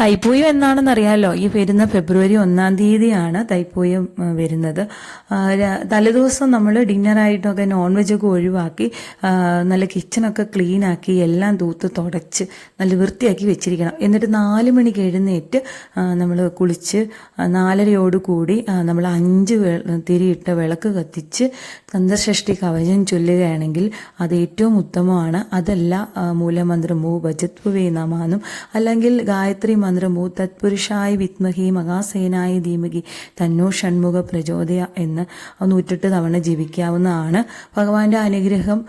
തൈപ്പൂയം എന്നാണെന്ന് അറിയാലോ ഈ വരുന്ന ഫെബ്രുവരി ഒന്നാം തീയതിയാണ് തൈപ്പൂയം വരുന്നത്. തലേദിവസം നമ്മൾ ഡിന്നറായിട്ടൊക്കെ നോൺ വെജ് ഒക്കെ ഒഴിവാക്കി നല്ല കിച്ചണൊക്കെ ക്ലീനാക്കി എല്ലാം തൂത്ത് തുടച്ച് നല്ല വൃത്തിയാക്കി വെച്ചിരിക്കണം. എന്നിട്ട് നാല് മണിക്ക് എഴുന്നേറ്റ് നമ്മൾ കുളിച്ച് നാലരയോട് കൂടി നമ്മൾ അഞ്ച് തിരിയിട്ട വിളക്ക് കത്തിച്ച് ചന്ദ്രഷ്ടി കവചം ചൊല്ലുകയാണെങ്കിൽ അത് ഏറ്റവും ഉത്തമമാണ്. അതല്ല മൂലമന്ത്രമോ ഭജത്വവേ നമാനും അല്ലെങ്കിൽ ഗായത്രി മന്ത്രമോ തത്പുരുഷായ വിത്മഹി മഹാസേനായ ധീമകി തന്നോ ഷൺമുഖ പ്രചോദയ എന്ന് നൂറ്റെട്ട് തവണ ജീവിക്കാവുന്നതാണ് ഭഗവാന്റെ അനുഗ്രഹം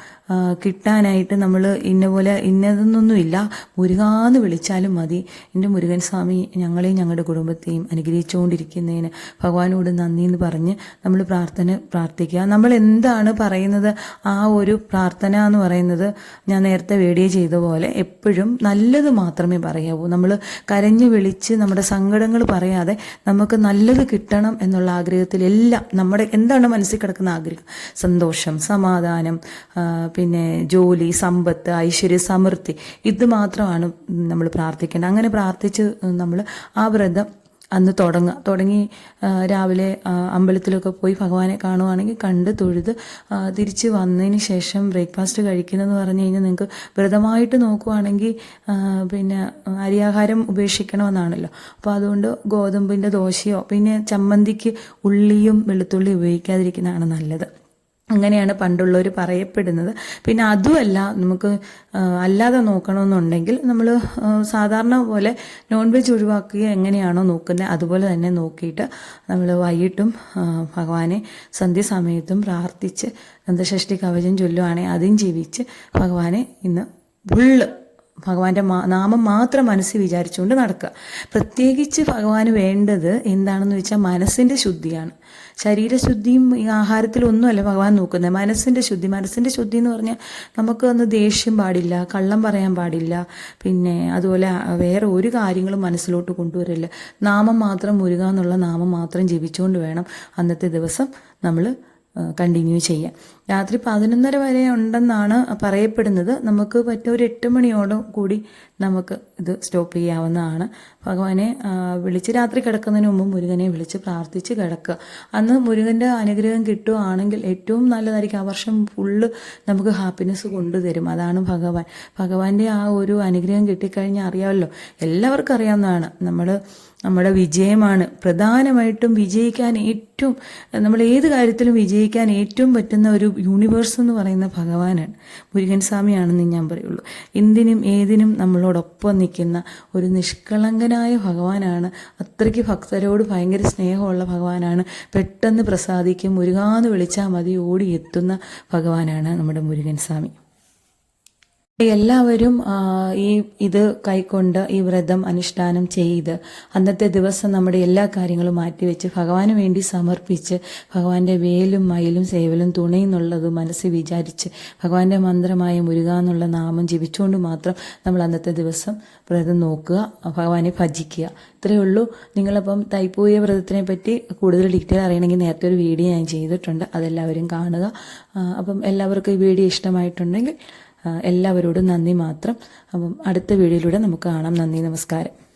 കിട്ടാനായിട്ട് നമ്മൾ ഇന്ന പോലെ ഇന്നതെന്നൊന്നുമില്ല മുരുകാന്ന് വിളിച്ചാലും മതി. എന്റെ മുരുകൻ സ്വാമി ഞങ്ങളെയും ഞങ്ങളുടെ കുടുംബത്തെയും അനുഗ്രഹിച്ചുകൊണ്ടിരിക്കുന്നതിന് ഭഗവാനോട് നന്ദി എന്ന് പറഞ്ഞ് നമ്മൾ പ്രാർത്ഥന പ്രാർത്ഥിക്കുക. നമ്മൾ എന്താണ് പറയുന്നത്? ആ ഒരു പ്രാർത്ഥന എന്ന് പറയുന്നത് ഞാൻ നേരത്തെ വീഡിയോ ചെയ്ത പോലെ എപ്പോഴും നല്ലത് മാത്രമേ പറയാവൂ. നമ്മൾ കരഞ്ഞു വിളിച്ച് നമ്മുടെ സങ്കടങ്ങൾ പറയാതെ നമുക്ക് നല്ലത് കിട്ടണം എന്നുള്ള ആഗ്രഹത്തിൽ എല്ലാം നമ്മുടെ എന്താണ് മനസ്സിൽ കിടക്കുന്ന ആഗ്രഹം? സന്തോഷം സമാധാനം പിന്നെ ജോലി സമ്പത്ത് ഐശ്വര്യ സമൃദ്ധി. ഇത് മാത്രമാണ് നമ്മൾ പ്രാർത്ഥിക്കേണ്ടത്. അങ്ങനെ പ്രാർത്ഥിച്ച് നമ്മൾ ആ വ്രതം അന്ന് തുടങ്ങുക തുടങ്ങി രാവിലെ അമ്പലത്തിലൊക്കെ പോയി ഭഗവാനെ കാണുവാണെങ്കിൽ കണ്ട് തൊഴുത് തിരിച്ച് വന്നതിന് ശേഷം ബ്രേക്ക്ഫാസ്റ്റ് കഴിക്കുന്നതെന്ന് പറഞ്ഞു കഴിഞ്ഞാൽ നിങ്ങൾക്ക് വ്രതമായിട്ട് നോക്കുവാണെങ്കിൽ പിന്നെ അരിയാഹാരം ഉപേക്ഷിക്കണമെന്നാണല്ലോ. അപ്പോൾ അതുകൊണ്ട് ഗോതമ്പിന്റെ ദോശയോ പിന്നെ ചമ്മന്തിക്ക് ഉള്ളിയും വെളുത്തുള്ളിയും ഉപയോഗിക്കാതിരിക്കുന്നതാണ് നല്ലത്. അങ്ങനെയാണ് പണ്ടുള്ളവർ പറയപ്പെടുന്നത്. പിന്നെ അതുമല്ല നമുക്ക് അല്ലാതെ നോക്കണമെന്നുണ്ടെങ്കിൽ നമ്മൾ സാധാരണ പോലെ നോൺ വെജ് ഒഴിവാക്കുക എങ്ങനെയാണോ നോക്കുന്നത് അതുപോലെ തന്നെ നോക്കിയിട്ട് നമ്മൾ വൈകിട്ടും ഭഗവാനെ സന്ധ്യസമയത്തും പ്രാർത്ഥിച്ച് നന്ദഷഷ്ടി കവചം ചൊല്ലുവാണെങ്കിൽ അതും ജീവിച്ച് ഭഗവാനെ ഇന്ന് ഫുള്ള് ഭഗവാന്റെ നാമം മാത്രം മനസ്സിൽ വിചാരിച്ചുകൊണ്ട് നടക്കുക. പ്രത്യേകിച്ച് ഭഗവാന് വേണ്ടത് എന്താണെന്ന് വെച്ചാൽ മനസ്സിന്റെ ശുദ്ധിയാണ്. ശരീരശുദ്ധിയും ഈ ആഹാരത്തിലൊന്നുമല്ല ഭഗവാൻ നോക്കുന്നത്. മനസ്സിന്റെ ശുദ്ധി മനസ്സിന്റെ ശുദ്ധി എന്ന് പറഞ്ഞാൽ നമുക്ക് ഒന്ന് ദേഷ്യം പാടില്ല കള്ളം പറയാൻ പാടില്ല പിന്നെ അതുപോലെ വേറെ ഒരു കാര്യങ്ങളും മനസ്സിലോട്ട് കൊണ്ടുവരില്ല. നാമം മാത്രം മുരുക എന്നുള്ള നാമം മാത്രം ജപിച്ചുകൊണ്ട് വേണം അന്നത്തെ ദിവസം നമ്മൾ കണ്ടിന്യൂ ചെയ്യാം രാത്രി പതിനൊന്നര വരെ ഉണ്ടെന്നാണ് പറയപ്പെടുന്നത്. നമുക്ക് പറ്റിയ ഒരു എട്ട് മണിയോടും കൂടി നമുക്ക് ഇത് സ്റ്റോപ്പ് ചെയ്യാവുന്നതാണ്. ഭഗവാനെ വിളിച്ച് രാത്രി കിടക്കുന്നതിന് മുമ്പ് മുരുകനെ വിളിച്ച് പ്രാർത്ഥിച്ച് കിടക്കുക. അന്ന് മുരുകന്റെ അനുഗ്രഹം കിട്ടുകയാണെങ്കിൽ ഏറ്റവും നല്ലതായിരിക്കും ആ വർഷം ഫുള്ള് നമുക്ക് ഹാപ്പിനെസ് കൊണ്ടുതരും. അതാണ് ഭഗവാൻ. ഭഗവാന്റെ ആ ഒരു അനുഗ്രഹം കിട്ടിക്കഴിഞ്ഞാൽ അറിയാമല്ലോ എല്ലാവർക്കും അറിയാവുന്നതാണ്. നമ്മൾ നമ്മുടെ വിജയമാണ്. പ്രധാനമായിട്ടും വിജയിക്കാൻ ഏറ്റവും നമ്മൾ ഏത് കാര്യത്തിലും വിജയിക്കാൻ ഏറ്റവും പറ്റുന്ന ഒരു യൂണിവേഴ്സ് എന്ന് പറയുന്ന ഭഗവാനാണ്. മുരുകൻ സ്വാമിയാണെന്ന് ഞാൻ പറയുള്ളൂ. എന്തിനും ഏതിനും നമ്മളോടൊപ്പം നിൽക്കുന്ന ഒരു നിഷ്കളങ്കനായ ഭഗവാനാണ്. അത്രയ്ക്ക് ഭക്തരോട് ഭയങ്കര സ്നേഹമുള്ള ഭഗവാനാണ്. പെട്ടെന്ന് പ്രസാദിക്കും. മുരുകാന്ന് വിളിച്ചാൽ മതി. ഓടി എത്തുന്ന ഭഗവാനാണ് നമ്മുടെ മുരുകൻ സ്വാമി. എല്ലാവരും ഈ ഇത് കൈക്കൊണ്ട് ഈ വ്രതം അനുഷ്ഠാനം ചെയ്ത് അന്നത്തെ ദിവസം നമ്മുടെ എല്ലാ കാര്യങ്ങളും മാറ്റിവെച്ച് ഭഗവാന് വേണ്ടി സമർപ്പിച്ച് ഭഗവാന്റെ വേലും മയിലും സേവലും തുണയെന്നുള്ളത് മനസ്സിൽ വിചാരിച്ച് ഭഗവാന്റെ മന്ത്രമായ മുരുക എന്നുള്ള നാമം ജപിച്ചുകൊണ്ട് മാത്രം നമ്മൾ അന്നത്തെ ദിവസം വ്രതം നോക്കുക ഭഗവാനെ ഭജിക്കുക. ഇത്രയേ ഉള്ളൂ. നിങ്ങളപ്പം തൈപ്പൂയ വ്രതത്തിനെ പറ്റി കൂടുതൽ ഡീറ്റെയിൽ അറിയണമെങ്കിൽ നേരത്തെ ഒരു വീഡിയോ ഞാൻ ചെയ്തിട്ടുണ്ട്. അതെല്ലാവരും കാണുക. അപ്പം എല്ലാവർക്കും ഈ വീഡിയോ ഇഷ്ടമായിട്ടുണ്ടെങ്കിൽ എല്ലാവരോടും നന്ദി മാത്രം. അപ്പം അടുത്ത വീഡിയോയിലൂടെ നമുക്ക് കാണാം. നന്ദി നമസ്കാരം.